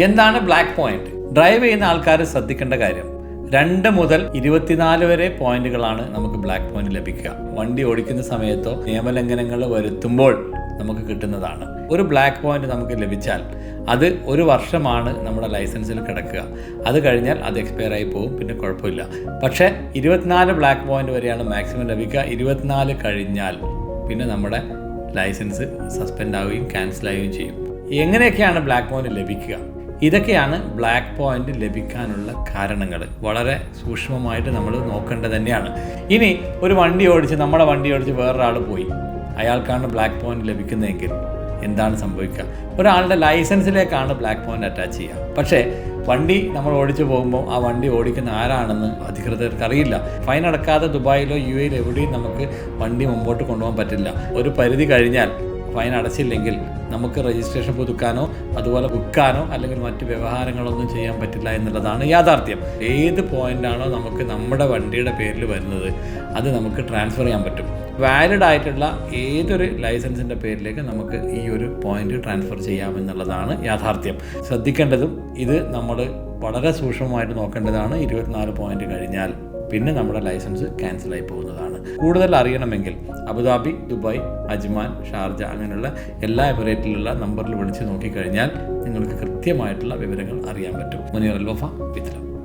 എന്താണ് black point drive ചെയ്യുന്ന ആൾക്കാർ ശ്രദ്ധിക്കേണ്ട കാര്യം രണ്ട് മുതൽ ഇരുപത്തിനാല് വരെ പോയിന്റുകളാണ് നമുക്ക് ബ്ലാക്ക് പോയിന്റ് ലഭിക്കുക. വണ്ടി ഓടിക്കുന്ന സമയത്തോ നിയമലംഘനങ്ങൾ വരുത്തുമ്പോൾ നമുക്ക് കിട്ടുന്നതാണ്. ഒരു ബ്ലാക്ക് പോയിന്റ് നമുക്ക് ലഭിച്ചാൽ അത് ഒരു വർഷമാണ് നമ്മുടെ ലൈസൻസിൽ കിടക്കുക. അത് കഴിഞ്ഞാൽ അത് എക്സ്പയർ ആയി പോകും പിന്നെ കുഴപ്പമില്ല. പക്ഷേ ഇരുപത്തിനാല് ബ്ലാക്ക് പോയിന്റ് വരെയാണ് മാക്സിമം ലഭിക്കുക. ഇരുപത്തിനാല് കഴിഞ്ഞാൽ പിന്നെ നമ്മുടെ ലൈസൻസ് സസ്പെൻഡ് ആവുകയും ക്യാൻസൽ ആവുകയും ചെയ്യും. എങ്ങനെയൊക്കെയാണ് ബ്ലാക്ക് പോയിന്റ് ലഭിക്കുക? ഇതൊക്കെയാണ് ബ്ലാക്ക് പോയിന്റ് ലഭിക്കാനുള്ള കാരണങ്ങൾ. വളരെ സൂക്ഷ്മമായിട്ട് നമ്മൾ നോക്കേണ്ടത് തന്നെയാണ്. ഇനി ഒരു വണ്ടി ഓടിച്ച് നമ്മുടെ വണ്ടി ഓടിച്ച് വേറൊരാൾ പോയി. അയാൾക്കാണ് ബ്ലാക്ക് പോയിന്റ് ലഭിക്കുന്നതെങ്കിൽ എന്താണ് സംഭവിക്കുക? ഒരാളുടെ ലൈസൻസിലേക്കാണ് ബ്ലാക്ക് പോയിന്റ് അറ്റാച്ച് ചെയ്യുക. പക്ഷേ വണ്ടി നമ്മൾ ഓടിച്ചു പോകുമ്പോൾ ആ വണ്ടി ഓടിക്കുന്ന ആരാണെന്ന് അധികൃതർക്ക് അറിയില്ല. ഫൈൻ അടക്കാതെ ദുബായിലോ യു എയിലോ എവിടെയും നമുക്ക് വണ്ടി മുമ്പോട്ട് കൊണ്ടുപോകാൻ പറ്റില്ല. ഒരു പരിധി കഴിഞ്ഞാൽ ഫൈൻ അടച്ചില്ലെങ്കിൽ നമുക്ക് രജിസ്ട്രേഷൻ പുതുക്കാനോ അതുപോലെ വിൽക്കാനോ അല്ലെങ്കിൽ മറ്റ് വ്യവഹാരങ്ങളൊന്നും ചെയ്യാൻ പറ്റില്ല എന്നുള്ളതാണ് യാഥാർത്ഥ്യം. ഏത് പോയിന്റാണോ നമുക്ക് നമ്മുടെ വണ്ടിയുടെ പേരിൽ വരുന്നത് അത് നമുക്ക് ട്രാൻസ്ഫർ ചെയ്യാൻ പറ്റും. വാലിഡ് ആയിട്ടുള്ള ഏതൊരു ലൈസൻസിന്റെ പേരിലേക്ക് നമുക്ക് ഈ ഒരു പോയിന്റ് ട്രാൻസ്ഫർ ചെയ്യാമെന്നുള്ളതാണ് യാഥാർത്ഥ്യം. ശ്രദ്ധിക്കേണ്ടതും ഇത് നമ്മൾ വളരെ സൂക്ഷ്മമായിട്ട് നോക്കേണ്ടതാണ്. ഇരുപത്തിനാല് പോയിന്റ് കഴിഞ്ഞാൽ പിന്നെ നമ്മുടെ ലൈസൻസ് ക്യാൻസൽ ആയി പോകുന്നതാണ്. കൂടുതൽ അറിയണമെങ്കിൽ അബുദാബി ദുബായ് അജ്മാൻ ഷാർജ അങ്ങനെയുള്ള എല്ലാ എമിറേറ്റിലുള്ള നമ്പറിൽ വിളിച്ച് നോക്കിക്കഴിഞ്ഞാൽ നിങ്ങൾക്ക് കൃത്യമായിട്ടുള്ള വിവരങ്ങൾ അറിയാൻ പറ്റും. മുനീർ അൽവഫ വിത്തലം